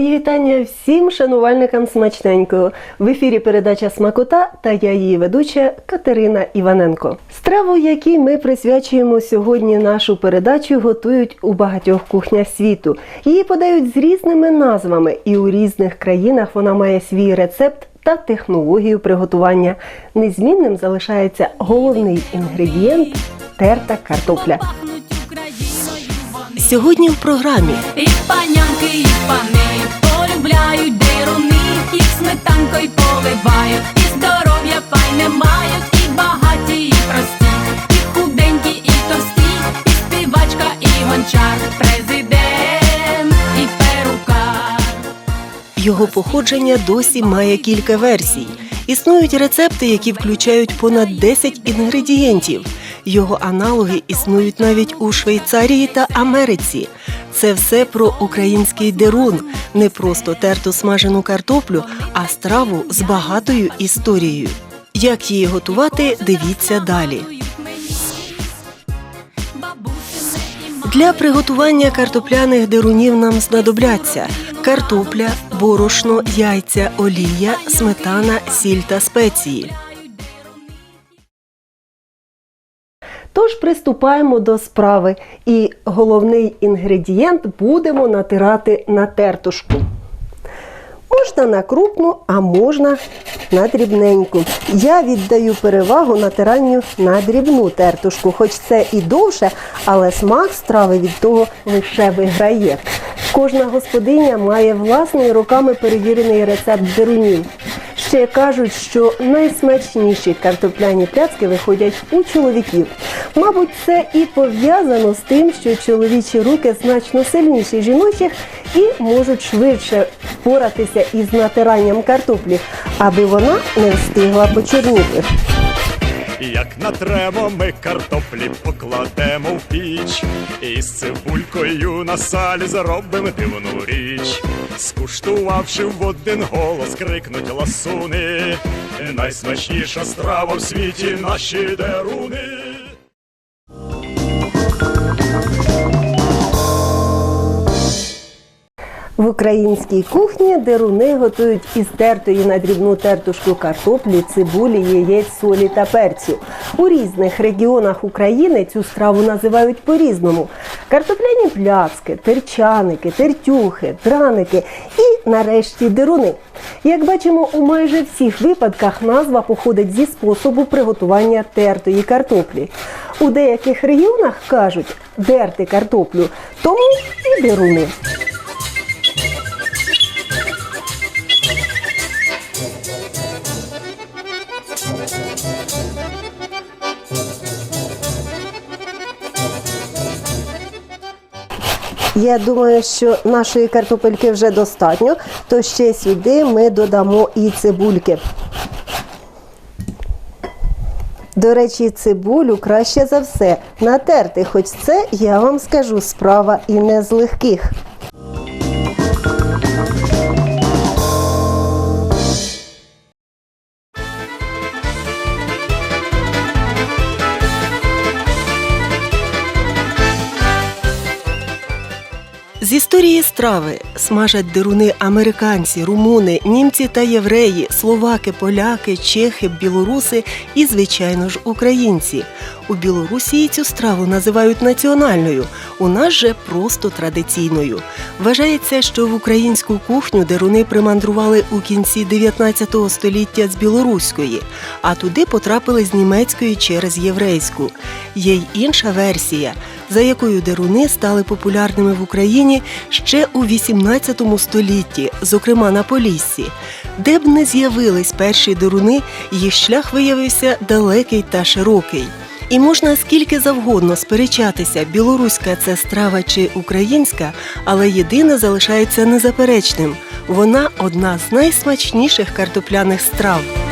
вітання всім шанувальникам смачненького. В ефірі передача Смакота та я її ведуча Катерина Іваненко. Страву, якій ми присвячуємо сьогодні нашу передачу, готують у багатьох кухнях світу. Її подають з різними назвами, і у різних країнах вона має свій рецепт та технологію приготування. Незмінним залишається головний інгредієнт терта картопля. Сьогодні в програмі І панянки, і пани полюбляють деруни, їх сметанкою поливають, і здоров'я файне мають, і багаті, і прості, і худенькі, і товсті, і співачка, і гончар, президент, і перукар. Його походження досі має кілька версій. Існують рецепти, які включають понад 10 інгредієнтів. Його аналоги існують навіть у Швейцарії та Америці. Це все про український дерун, не просто терту смажену картоплю, а страву з багатою історією. Як її готувати, дивіться далі. Для приготування картопляних дерунів нам знадобляться картопля, борошно, яйця, олія, сметана, сіль та спеції. Тож приступаємо до справи. І головний інгредієнт будемо натирати на тертушку. Можна на крупну, а можна на дрібненьку. Я віддаю перевагу натиранню на дрібну тертушку, хоч це і довше, але смак страви від того лише виграє. Кожна господиня має власний роками перевірений рецепт дерунів. Ще кажуть, що найсмачніші картопляні пляцки виходять у чоловіків. Мабуть, це і пов'язано з тим, що чоловічі руки значно сильніші жіночих і можуть швидше впоратися із натиранням картоплі, аби вона не встигла почорніти. Як натремо, ми картоплі покладемо в піч, і з цибулькою на салі заробимо дивну річ. Скуштувавши в один голос, крикнуть ласуни. Найсмачніша страва в світі наші деруни. В українській кухні деруни готують із тертої на дрібну тертушку картоплі, цибулі, яєць, солі та перцю. У різних регіонах України цю страву називають по-різному: картопляні пляцки, терчаники, тертюхи, драники і, нарешті, деруни. Як бачимо, у майже всіх випадках назва походить зі способу приготування тертої картоплі. У деяких регіонах кажуть дерти картоплю, тому і деруни. Я думаю, що нашої картопельки вже достатньо, то ще сюди ми додамо і цибульки. До речі, цибулю краще за все натерти, хоч це, я вам скажу, справа і не з легких. Страви смажать деруни американці, румуни, німці та євреї, словаки, поляки, чехи, білоруси і, звичайно ж, українці. У Білорусі цю страву називають національною, у нас же просто традиційною. Вважається, що в українську кухню деруни примандрували у кінці 19 століття з білоруської, а туди потрапили з німецької через єврейську. Є й інша версія, за якою деруни стали популярними в Україні ще у 18 столітті, зокрема на Поліссі. Де б не з'явились перші деруни, їх шлях виявився далекий та широкий. І можна скільки завгодно сперечатися, білоруська це страва чи українська, але єдине залишається незаперечним. Вона одна з найсмачніших картопляних страв.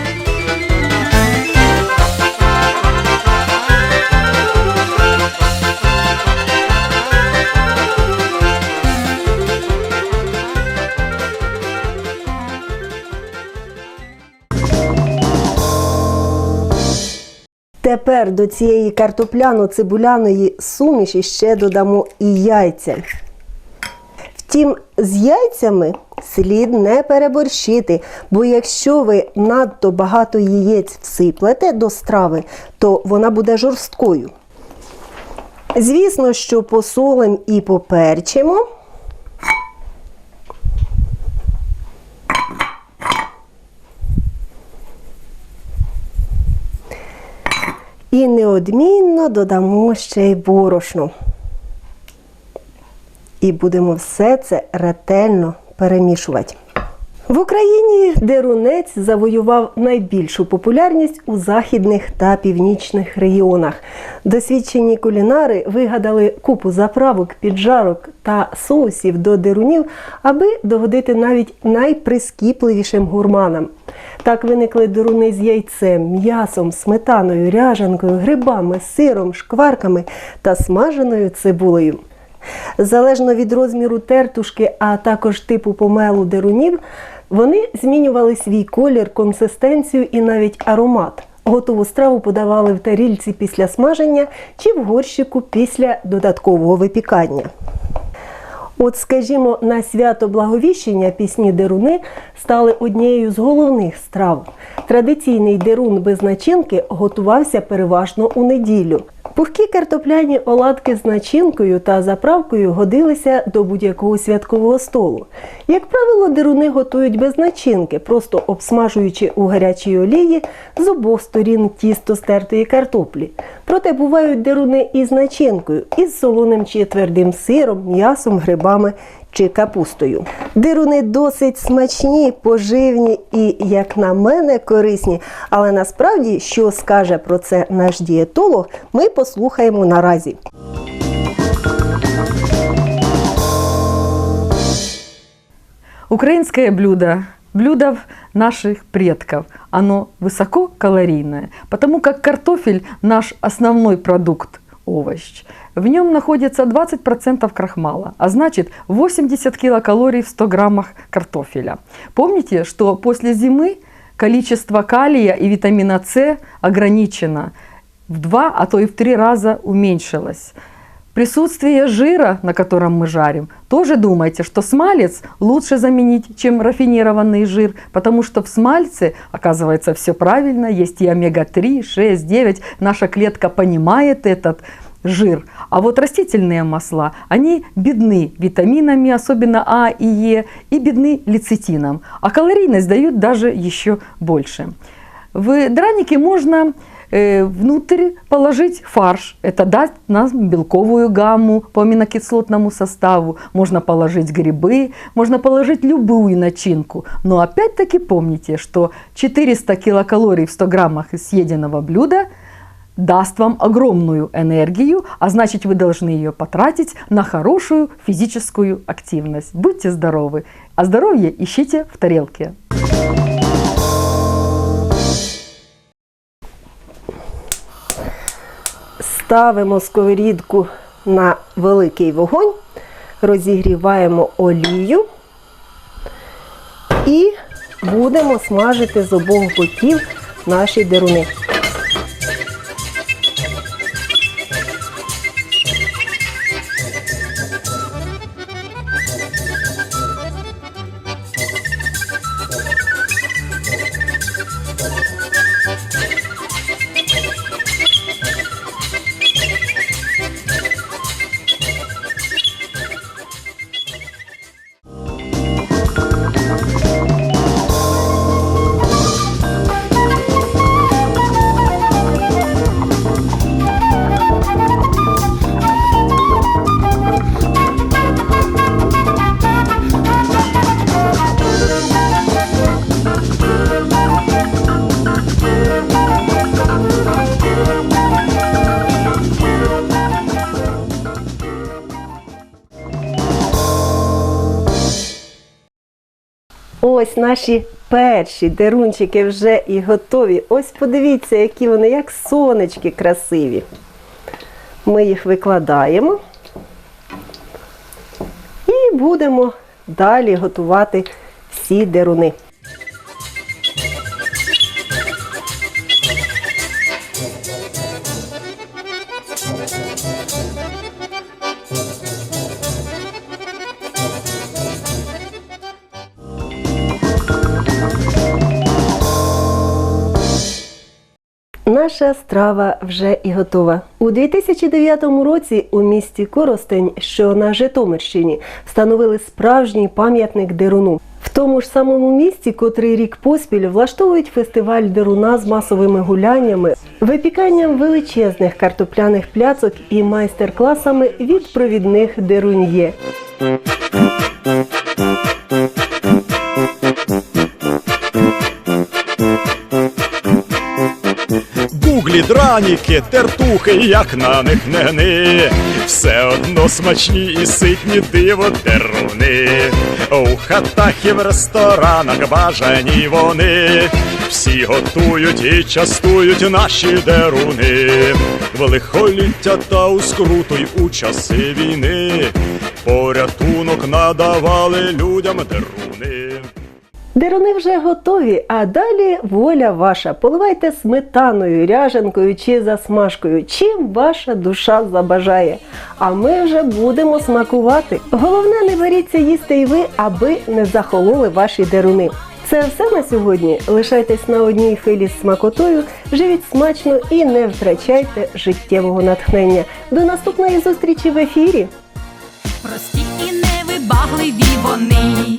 Тепер до цієї картопляно-цибуляної суміші ще додамо і яйця. Втім, з яйцями слід не переборщити, бо якщо ви надто багато яєць всиплете до страви, то вона буде жорсткою. Звісно, що посолим і поперчимо. І неодмінно додамо ще й борошну. І будемо все це ретельно перемішувати. В Україні дерунець завоював найбільшу популярність у західних та північних регіонах. Досвідчені кулінари вигадали купу заправок, піджарок та соусів до дерунів, аби догодити навіть найприскіпливішим гурманам. Так виникли деруни з яйцем, м'ясом, сметаною, ряжанкою, грибами, сиром, шкварками та смаженою цибулею. Залежно від розміру тертушки, а також типу помелу дерунів, вони змінювали свій колір, консистенцію і навіть аромат. Готову страву подавали в тарільці після смаження чи в горщику після додаткового випікання. От, скажімо, на свято Благовіщення пісні деруни стали однією з головних страв. Традиційний дерун без начинки готувався переважно у неділю. Пухкі картопляні оладки з начинкою та заправкою годилися до будь-якого святкового столу. Як правило, деруни готують без начинки, просто обсмажуючи у гарячій олії з обох сторін тісто стертої картоплі. Проте бувають деруни із начинкою, із солоним чи твердим сиром, м'ясом, грибами чи капустою. Дируни досить смачні, поживні і, як на мене, корисні. Але насправді, що скаже про це наш дієтолог, ми послухаємо наразі. Украинское блюдо, блюдо наших предков, оно высококалорийное, потому как картофель наш основной продукт, овощ. В нем находится 20% крахмала, а значит 80 килокалорий в 100 граммах картофеля. Помните, что после зимы количество калия и витамина С ограничено в два, а то и в три раза уменьшилось. Присутствие жира, на котором мы жарим, тоже думайте, что смалец лучше заменить, чем рафинированный жир, потому что в смальце, оказывается, все правильно, есть и омега-3, 6, 9. Наша клетка понимает этот жир. А вот растительные масла, они бедны витаминами, особенно А и Е, и бедны лецитином. А калорийность дают даже еще больше. В драники можно внутрь положить фарш. Это даст нам белковую гамму по аминокислотному составу. Можно положить грибы, можно положить любую начинку. Но опять-таки помните, что 400 килокалорий в 100 граммах из съеденного блюда даст вам огромную энергию, а значит вы должны ее потратить на хорошую физическую активность. Будьте здоровы, а здоровье ищите в тарелке. Ставимо сковорідку на великий вогонь, розігріваємо олію і будемо смажити з обох боків наші деруни. Ось наші перші дерунчики вже і готові. Ось подивіться, які вони, як сонечки красиві. Ми їх викладаємо і будемо далі готувати всі деруни. Наша страва вже і готова. У 2009 році у місті Коростень, що на Житомирщині, встановили справжній пам'ятник Деруну. В тому ж самому місті, котрий рік поспіль влаштовують фестиваль Деруна з масовими гуляннями, випіканням величезних картопляних пляцок і майстер-класами від провідних деруньє. Буглі, драніки, тертухи, як на них не гни, все одно смачні і ситні диво деруни. У хатах і в ресторанах бажані вони, всі готують і частують наші деруни. В лихоліття та у скруту й у часи війни порятунок надавали людям деруни. Деруни вже готові, а далі воля ваша. Поливайте сметаною, ряженкою чи засмажкою, чим ваша душа забажає. А ми вже будемо смакувати. Головне, не беріться їсти і ви, аби не захололи ваші деруни. Це все на сьогодні. Лишайтесь на одній хвилі з смакотою, живіть смачно і не втрачайте життєвого натхнення. До наступної зустрічі в ефірі! Прості і невибагливі вони,